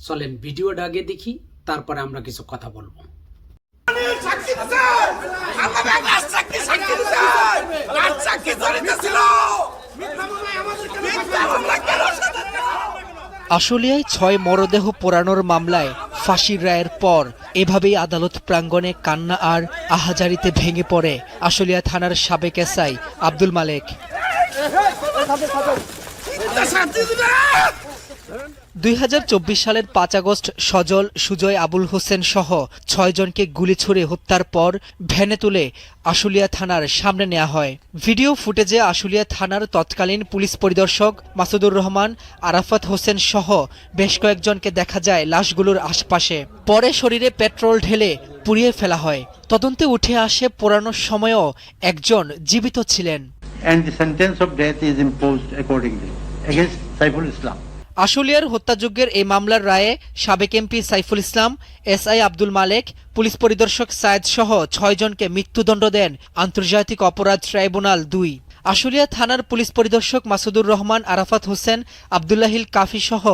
চলেন ভিডিওটা আগে দেখি তারপরে আমরা কিছু কথা বলব? আশুলিয়ায় ছয় মরদেহ পোড়ানোর মামলায় ফাঁসির রায়ের পর এভাবেই আদালত প্রাঙ্গণে কান্না আর আহাজারিতে ভেঙে পড়ে আশুলিয়া থানার সাবেক এসআই আব্দুল মালেক দুই হাজার চব্বিশ সালের পাঁচ আগস্ট সজল, সুজয়, আবুল হোসেন সহ ছয়জনকে গুলি ছুড়ে হত্যার পর ভ্যানে তুলে আশুলিয়া থানার সামনে নেওয়া হয়। ভিডিও ফুটেজে আশুলিয়া থানার তৎকালীন পুলিশ পরিদর্শক মাসুদুর রহমান, আরাফাত হোসেন সহ বেশ কয়েকজনকে দেখা যায় লাশগুলোর আশপাশে। পরে শরীরে পেট্রোল ঢেলে পুড়িয়ে ফেলা হয়। তদন্তে উঠে আসে পোড়ানোর সময়ও একজন জীবিত ছিলেন। And the sentence of death is imposed accordingly against Saiful Islam. আশুলিয়ার হত্যাযজ্ঞের এই মামলার রায়ে সাবেক MP Saiful Islam S I Abdul Malek, police পরিদর্শক সায়েদ সহ ছয়জনকে মৃত্যুদণ্ড দেন আন্তর্জাতিক অপরাধ ট্রাইব্যুনাল দুই। আশুলিয়া থানার পুলিশ পরিদর্শক মাসুদুর রহমান, আরাফাত হোসেন, আবদুল্লাহিল কাফি সহ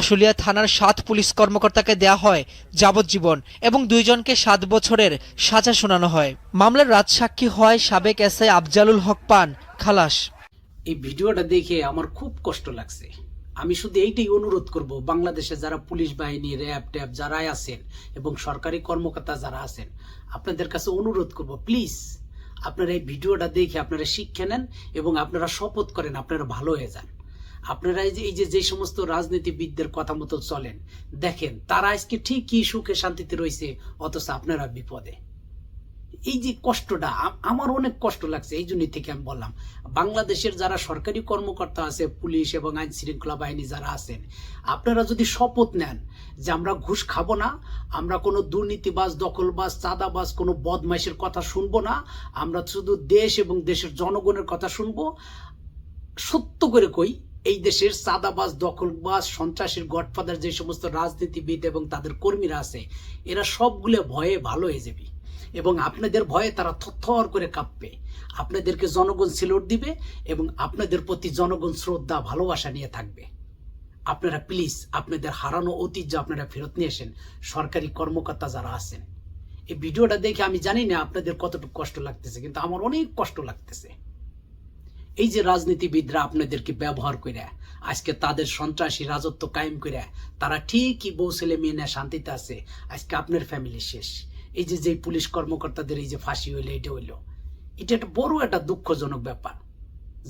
আশুলিয়া থানার সাত পুলিশ কর্মকর্তাকে দেয়া হয় যাবজ্জীবন এবং দুইজনকে সাত বছরের সাজা শোনানো হয়। মামলার রাজসাক্ষী হয় সাবেক এসআই আফজালুল হক পান, খালাস। এই ভিডিওটা দেখে আমার খুব কষ্ট লাগছে। আমি শুধু এইটাই অনুরোধ করব, বাংলাদেশে যারা পুলিশ বাহিনী র্যাব ট্যাব যারাই আছেন এবং সরকারি কর্মকর্তা যারা আছেন, আপনাদের কাছে অনুরোধ করব প্লিজ আপনারা এই ভিডিওটা দেখে আপনারা শিক্ষা নেন এবং আপনারা শপথ করেন আপনারা ভালো হয়ে যান। আপনারা এই যে এই যে যে সমস্ত রাজনীতিবিদদের কথা মতো চলেন, দেখেন তারা আজকে ঠিক কি সুখে শান্তিতে রয়েছে, অথচ আপনারা বিপদে। এই যে কষ্টটা আমার অনেক কষ্ট লাগছে, এই জন্যই থেকে আমি বললাম। বাংলাদেশের যারা সরকারি কর্মকর্তা আছে, পুলিশ এবং আইন শৃঙ্খলা বাহিনী যারা আছেন, আপনারা যদি শপথ নেন যে আমরা ঘুষ খাব না, আমরা কোনো দুর্নীতিবাজ, দখলবাজ, চাঁদাবাজ, কোনো বদমাইশের কথা শুনব না, আমরা শুধু দেশ এবং দেশের জনগণের কথা শুনব, সত্য করে কই, এই দেশের চাঁদাবাজ, দখলবাজ, সন্ত্রাসীর গডফাদার যে সমস্ত রাজনীতিবিদ এবং তাদের কর্মীরা আছে, এরা সবগুলো ভয়ে ভালো হয়ে যাবে। এবং আপনাদের ভয়ে তারা থরথর করে কাঁপবে। আপনাদেরকে জনগণ সিলোট দিবে এবং আপনাদের প্রতি জনগণ শ্রদ্ধা, ভালোবাসা নিয়ে থাকবে। আপনারা প্লিজ আপনাদের হারানো ঐতিহ্য আপনারা ফেরত নিয়ে আসেন। সরকারি কর্মকর্তা যারা আছেন। এই ভিডিওটা দেখে আমি জানি না আপনাদের কতটুকু কষ্ট লাগতেছে, কিন্তু আমার অনেক কষ্ট লাগতেছে। এই যে রাজনীতিবিদরা আপনাদেরকে ব্যবহার করে আজকে তাদের সন্ত্রাসী রাজত্ব কায়েম করে তারা ঠিকই বউ ছেলে মেয়ে শান্তিতে আছে। আজকে আপনার ফ্যামিলি শেষ। এই যে যে পুলিশ কর্মকর্তাদের এই যে ফাঁসি হইল, এটা হইল। এটা একটা বড় একটা দুঃখজনক ব্যাপার।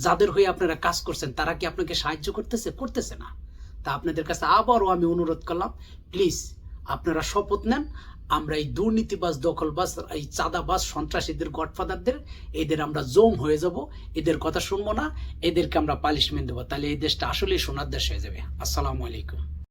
যাদের হয়ে আপনারা কাজ করছেন, তারা কি আপনাকে সাহায্য করতেছে? করতেছে না। তা আপনাদের কাছে আবারও আমি অনুরোধ করলাম প্লিজ আপনারা শপথ নেন। আমরা এই দুর্নীতিবাজ, দখলবাজ, এই চাঁদাবাজ, সন্ত্রাসীদের, গডফাদারদের, এদের আমরা জম হয়ে যাব। এদের কথা শুনব না। এদেরকে আমরা পালিশমেন্ট দেবো। তাহলে এই দেশটা আসলেই সোনার দেশ হয়ে যাবে। আসসালামু আলাইকুম।